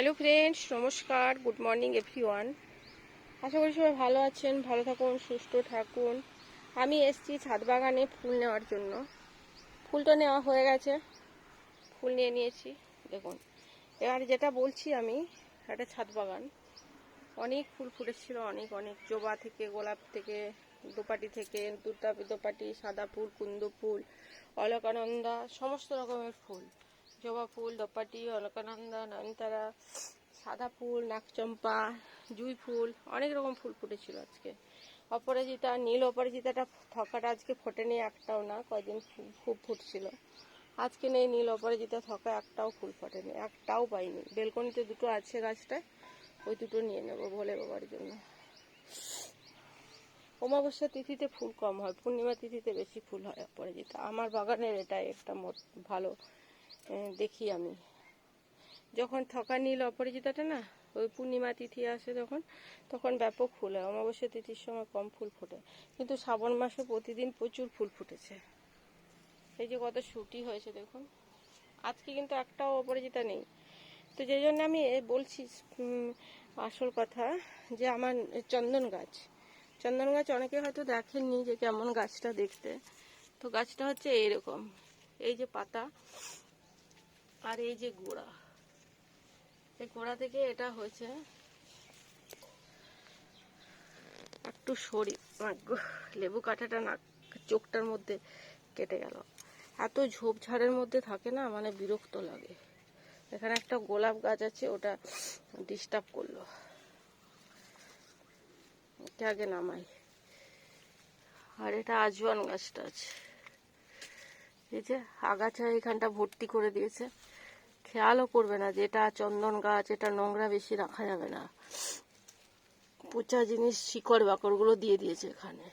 Hello friends, নমস্কার, good morning everyone আশা করি সবাই ভালো আছেন, ভালো থাকুন, সুস্থ থাকুন। আমি এসছি ছাদ বাগানে ফুল নেওয়ার জন্য। ফুলটা নেওয়া হয়ে গেছে। ফুল নিয়ে নিয়েছি, দেখুন। এবার যেটা বলছি আমি একটা ছাদ বাগান। অনেক ফুল ফুটেছিল, অনেক অনেক। জবা থেকে, গোলাপ থেকে, দোপাটি থেকে, দুটা দোপাটি, সাদা ফুল, কুন্দ ফুল, অলকানন্দা, সমস্ত রকমের ফুল। জবা ফুল, দোপাটি, অলকানন্দা, নয়নতারা, সাদা ফুল নাকচম্পা জুই ফুল, অনেক রকম ফুল ফুটেছিল আজকে। অপরাজিতা, নীল অপরাজিতাটা থকাটা আজকে ফোটেনি একটাও না, কয়দিন ফু- খুব ফুটছিল। আজকে নেই নীল অপরাজিতা থকা একটাও ফুল ফোটেনি, একটাও পাইনি। বেলকনিতে দুটো আছে গাছটায় ওই দুটো নিয়ে নেব ভোলে বাবার জন্য। অমাবস্যা তিথিতে ফুল কম হয়, পূর্ণিমা তিথিতে বেশি ফুল হয় অপরাজিতা। আমার বাগানের এটাই একটা ভালো দেখি আমি। যখন থকা নীল অপরাজিতাটা না, ওই পূর্ণিমা তিথি আসে যখন, তখন ব্যাপক ফুল হয়। অমাবস্যা তিথির সময় কম ফুল ফোটে। কিন্তু শ্রাবণ মাসে প্রতিদিন প্রচুর ফুল ফুটেছে। এই যে কত শুটি হয়েছে দেখুন। আজকে কিন্তু একটাও অপরাজিতা নেই। তো যে জন্য আমি বলছি আসল কথা যে আমার চন্দন গাছ। চন্দন গাছ অনেকে হয়তো দেখেননি যে কেমন গাছটা দেখতে। তো গাছটা হচ্ছে এইরকম। এই যে পাতা আর এই যে গোড়া। এই গোড়া থেকে এটা হয়েছে একটু সরি লেবু কাঁটাটা না চোখটার মধ্যে কেটে গেল। এত ঝোপঝাড়ের মধ্যে থাকে না মানে বিরক্ত লাগে। এখানে একটা গোলাপ গাছ আছে, ওটা ডিস্টার্ব করল। আগে নামাই। আর এটা আজওয়ান গাছটা আছে। এই যে আগাছা এখানটা ভর্তি করে দিয়েছে। খেয়ালও করবে না যে এটা চন্দন গাছ, এটা নোংরা বেশি রাখা যাবে না। পচা জিনিস, শিকড়, বাকড়গুলো দিয়ে দিয়েছে এখানে।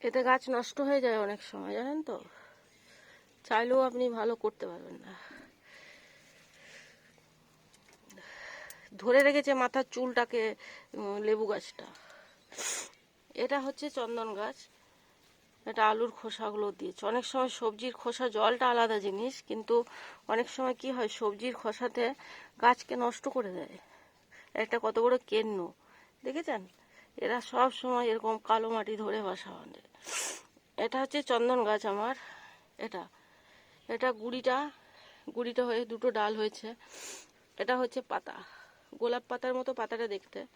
এতে গাছ নষ্ট হয়ে যায় অনেক সময়, জানেন তো? চাইলেও আপনি ভালো করতে পারবেন না। ধরে রেখেছে মাথার চুলটাকে লেবু গাছটা। এটা হচ্ছে চন্দন গাছ। এটা আলুর খোসাগুলো দিয়েছে। অনেক সময় সবজির খোসা জলটা আলাদা জিনিস, কিন্তু অনেক সময় কি হয়, সবজির খোসাতে গাছকে নষ্ট করে দেয়। একটা কত বড় কেন্ন, দেখেছেন? এরা সব সময় এরকম কালো মাটি ধরে বাসা বাঁধে। এটা হচ্ছে চন্দন গাছ আমার, এটা। এটা গুড়িটা গুড়িটা হয়ে দুটো ডাল হয়েছে। এটা হচ্ছে পাতা, গোলাপ পাতার মতো পাতাটা দেখতে।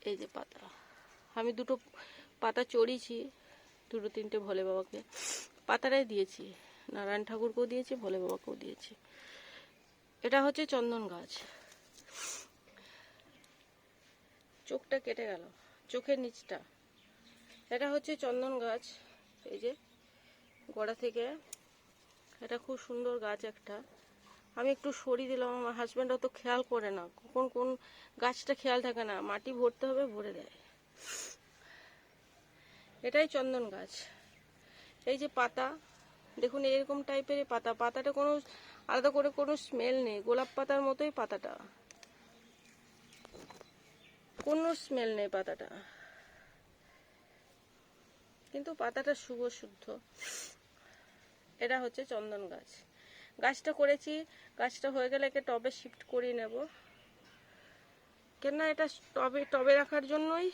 এই যে পাতা। আমি দুটো পাতা চড়িয়েছি। দুটো তিনটে ভোলে বাবাকে পাতাটাই দিয়েছি, নারায়ণ ঠাকুরকেও দিয়েছি, ভোলে বাবাকেও দিয়েছি। এটা হচ্ছে চন্দন গাছ। চোখটা কেটে গেল, চোখের নিচটা। এটা হচ্ছে চন্দন গাছ, এই যে গোড়া থেকে। এটা খুব সুন্দর গাছ একটা। আমি একটু সরিয়ে দিলাম, আমার হাজব্যান্ড অত খেয়াল করে না। কখন কোন গাছটা খেয়াল থাকে না, মাটি ভরতে হবে, ভরে দেয়। এটাই চন্দন গাছ। এই যে পাতা, দেখুন এরকম টাইপের পাতা। পাতাটা কোনো, আলাদা করে কোনো স্মেল নেই। গোলাপ পাতার মতোই পাতাটা। কোনো স্মেল নেই পাতাটা। কিন্তু পাতাটা শুভ শুদ্ধ এটা হচ্ছে চন্দন গাছ। গাছটা করেছি। গাছটা হয়ে গেলে একে টবে শিফট করিয়ে নেব। কেন এটা টবে টবে রাখার জন্যই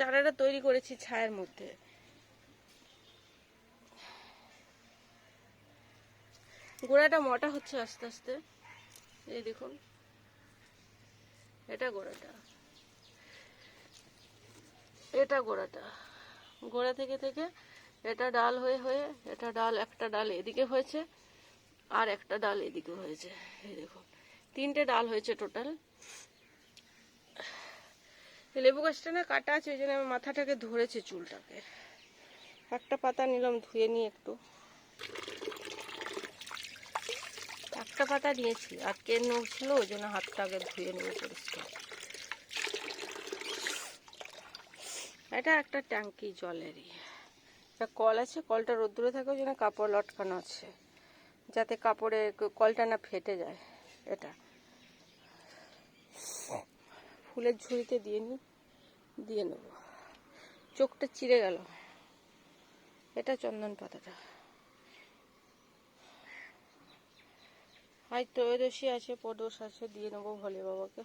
চারাটা তৈরি করেছি ছায়ের মধ্যে। গোড়াটা মোটা হচ্ছে আস্তে আস্তে। এই দেখুন। এটা গোড়াটা। এটা গোড়াটা। গোড়া থেকে থেকে এটা ডাল হয়ে হয়ে এটা ডাল, একটা ডাল এদিকে হয়েছে আর একটা ডাল এদিকে হয়েছে। এই দেখুন। তিনটে ডাল হয়েছে টোটাল। লেবু গাছটা না কাটা আছে, ওই জন্য আমার মাথাটাকে ধরেছে চুলটাকে। একটা পাতা নিলাম, ধুয়ে নিয়ে একটু। একটা পাতা নিয়েছি আর কেন ছিল ওই জন্য হাতটাকে ধুয়ে নিয়ে পরিষ্কার। এটা একটা ট্যাঙ্কি জলেরই। একটা কল আছে, কলটা রোদ্দুরে থাকে, ওই জন্য কাপড় লটকানো আছে। যাতে কাপড়ে কলটা না ফেটে যায়, এটা। ফুলের ঝুড়িতে দিয়ে নিই দিয়ে নেব। চোখটা চিড়ে গেল। এটা চন্দন পাতাটা। আর ত্রয়োদশী আছে পদোষ আছে, দিয়ে নেব ভোলে বাবাকে।